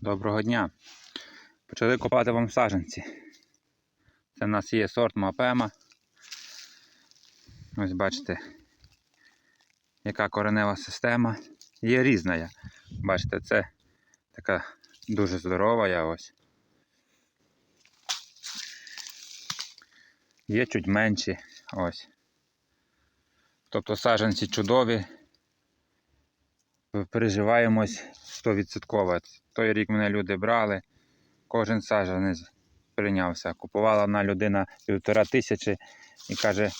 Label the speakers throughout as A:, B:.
A: Доброго дня. Почали копати вам саджанці. Це в нас є сорт Мапема. Ось бачите, яка коренева система. Є різна. Бачите, це така дуже здорова я ось. Є чуть менші. Ось. Тобто саджанці чудові. Переживаємось 100%. Той рік мене люди брали, кожен саджанець прийнявся. Купувала одна людина півтора тисячі і каже,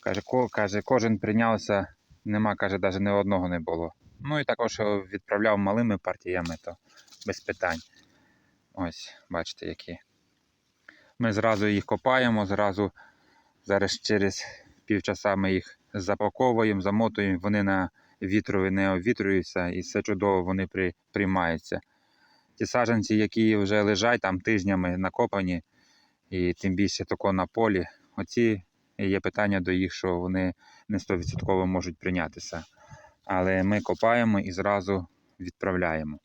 A: каже, ко, каже, кожен прийнявся, нема, каже, навіть ні одного не було. Ну і також відправляв малими партіями, то без питань. Ось, бачите, які. Ми зразу їх копаємо, зразу зараз через півчаса ми їх запаковуємо, замотуємо, вони на вітрові не обвітрюються і все чудово вони при, приймаються. Ті саджанці, які вже лежать там тижнями накопані, і тим більше тако на полі, оці є питання до їх, що вони не 100% можуть прийнятися. Але ми копаємо і зразу відправляємо.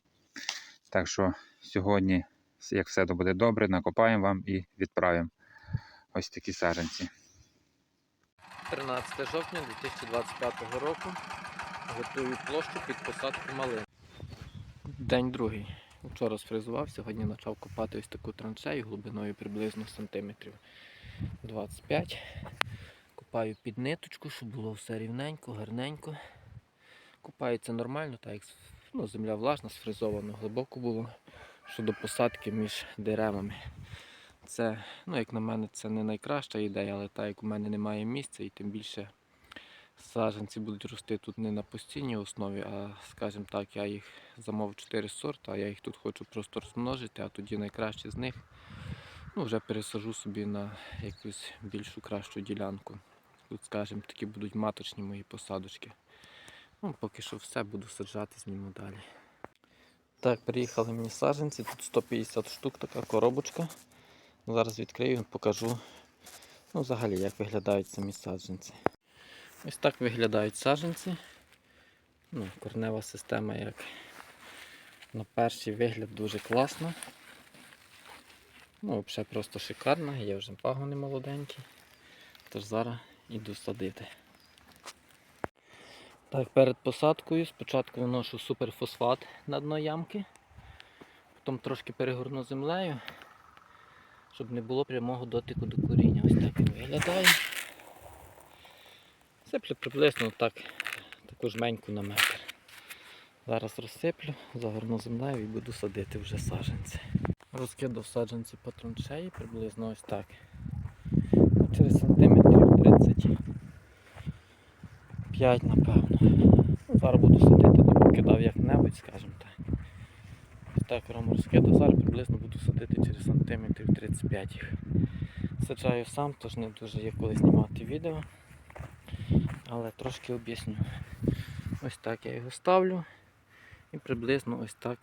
A: Так що сьогодні, як все буде добре, накопаємо вам і відправимо ось такі саджанці.
B: 13 жовтня 2025 року готую площу під посадку малин. День другий. Вчора сфрезував, сьогодні почав копати ось таку траншею глибиною приблизно сантиметрів 25. Копаю під ниточку, щоб було все рівненько, гарненько. Копається нормально, так як ну, земля влажна, сфрезовано, глибоко було, що до посадки між деревами. Це, ну як на мене, це не найкраща ідея, але так як у мене немає місця і тим більше саджанці будуть рости тут не на постійній основі, а скажімо так, я їх замовив 4 сорти, а я їх тут хочу просто розмножити, а тоді найкраще з них ну, вже пересажу собі на якусь більшу кращу ділянку. Тут, скажімо, такі будуть маточні мої посадочки. Ну, поки що все буду саджати, зніму далі. Так, приїхали мені саджанці, тут 150 штук, така коробочка. Зараз відкрию і покажу ну, взагалі, як виглядають самі саджанці. Ось так виглядають саджанці. Ну, корнева система як на перший вигляд дуже класна. Ну, взагалі просто шикарна, є вже пагони молоденькі. Тож зараз іду садити. Так, перед посадкою спочатку вношу суперфосфат на дно ямки, потім трошки перегорну землею щоб не було прямого дотику до коріння. Ось так він виглядає. Сиплю приблизно так, таку жменьку на метр. Зараз розсиплю, загорну землею і буду садити вже саджанці. Розкидав саджанці по траншеї приблизно ось так. Через сантиметрів 35, напевно. Ну, Зараз буду садити, не покидав як-небудь, скажімо так. Ось так рому розкидав, зараз приблизно буду садити через сантиметрів 35 їх. Саджаю сам, тож не дуже є коли знімати відео. Але трошки об'ясню. Ось так я його ставлю. І приблизно ось так,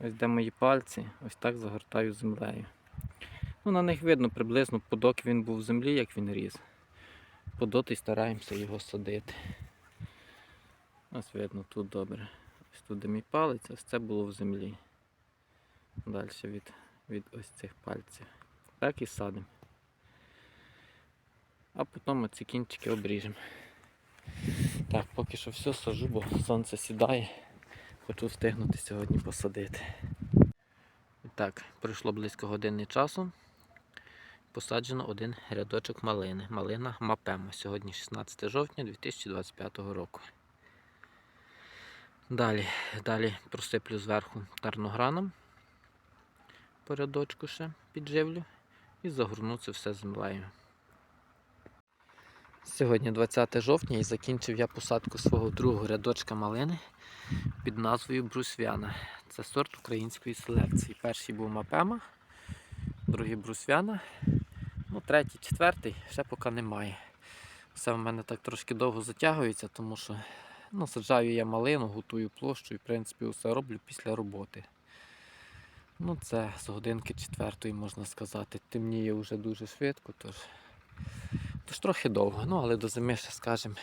B: ось де мої пальці, ось так загортаю землею. Ну, На них видно приблизно подок він був в землі, як він ріс. Подоти стараємося його садити. Ось видно тут добре. Ось тут де мій палець, ось це було в землі. Далі від, від ось цих пальців. Так і садимо. А потім ці кінчики обріжемо. Так, поки що все сажу, бо сонце сідає. Хочу встигнути сьогодні посадити. І так, пройшло близько години часу. Посаджено один рядочок малини. Малина Мапема. Сьогодні 16 жовтня 2025 року. Далі, далі просиплю зверху тарнограном по рядочку ще підживлю і загорну це все землею. Сьогодні 20 жовтня і закінчив я посадку свого другого рядочка малини під назвою Брусвяна. Це сорт української селекції. Перший був Мапема, другий Брусвяна, ну третій, четвертий ще поки немає. Все в мене так трошки довго затягується, тому що ну, саджаю я малину, готую площу і в принципі все роблю після роботи. Ну, це з годинки четвертої, можна сказати. Темніє вже дуже швидко, тож, тож трохи довго. Ну, але до зими ще, скажімо,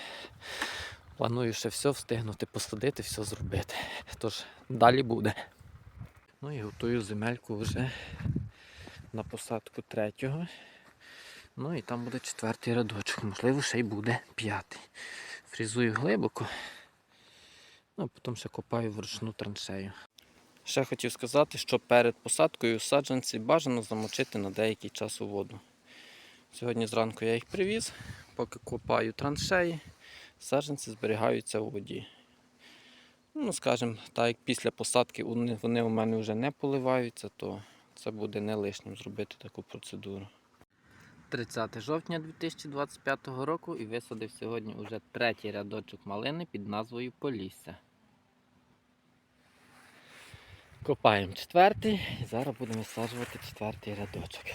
B: планую ще все встигнути, посадити, все зробити. Тож далі буде. Ну і готую земельку вже на посадку третього. Ну і там буде четвертий рядочок, можливо, ще й буде п'ятий. Фрізую глибоко, ну а потім ще копаю вручну траншею. Ще хотів сказати, що перед посадкою саджанці бажано замочити на деякий час у воду. Сьогодні зранку я їх привіз, поки копаю траншеї, саджанці зберігаються у воді. Ну, скажімо, так як після посадки вони у мене вже не поливаються, то це буде не лишнім зробити таку процедуру. 30 жовтня 2025 року і висадив сьогодні уже третій рядочок малини під назвою Полісся. Копаємо четвертий і зараз будемо висаджувати четвертий рядочок.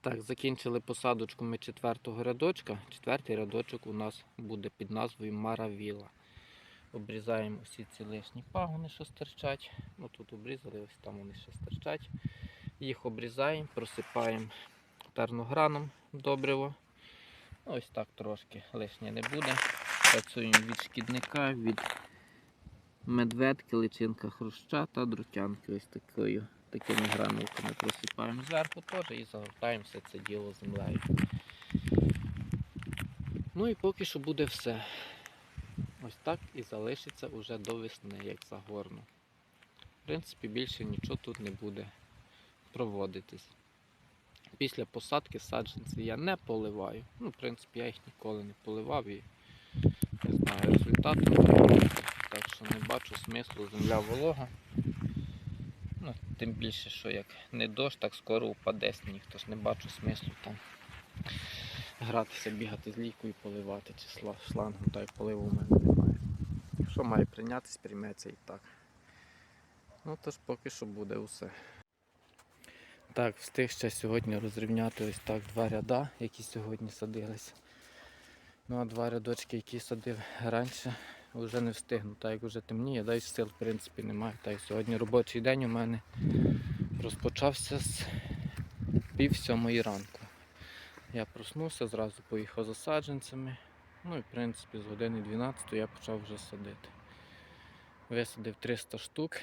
B: Так, закінчили посадочку ми четвертого рядочка. Четвертий рядочок у нас буде під назвою Маравіла. Обрізаємо усі ці лишні пагони, що стирчать. Ну тут обрізали, ось там вони ще стирчать. Їх обрізаємо, просипаємо тернограном добриво. Ось так трошки лишнє не буде. Працюємо від шкідника, від медведки, личинка хруща та друтянки. Ось такою, такими гранулками просипаємо зверху теж і загортаємо все це діло землею. Ну і поки що буде все. Ось так і залишиться уже до весни, як загорну. В принципі, більше нічого тут не буде проводитись. Після посадки саджанці я не поливаю. Ну, в принципі, я їх ніколи не поливав і не знаю результату. Так що не бачу смислу, земля волога. Ну, тим більше, що як не дощ, так скоро упаде сніг, тож не бачу смислу там гратися, бігати з лійкою поливати чи шлангом, та й поливу в мене немає. Що має прийнятись, прийметься і так. Ну тож поки що буде усе. Так, встиг ще сьогодні розрівняти ось так два ряда, які сьогодні садились. Ну а два рядочки, які садив раніше, вже не встигну. Так як вже темніє, да й сил в принципі немає. Так як сьогодні робочий день у мене розпочався з пів сьомої ранку. Я проснувся, зразу поїхав за саджанцями. Ну і в принципі з години 12 я почав вже садити. Висадив 300 штук.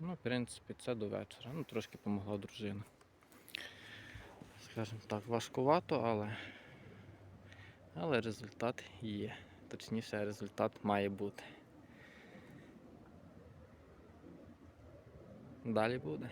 B: Ну, в принципі, це до вечора. Ну, трошки допомогла дружина. Скажімо так, важкувато, але, але результат є. Точніше, результат має бути. Далі буде.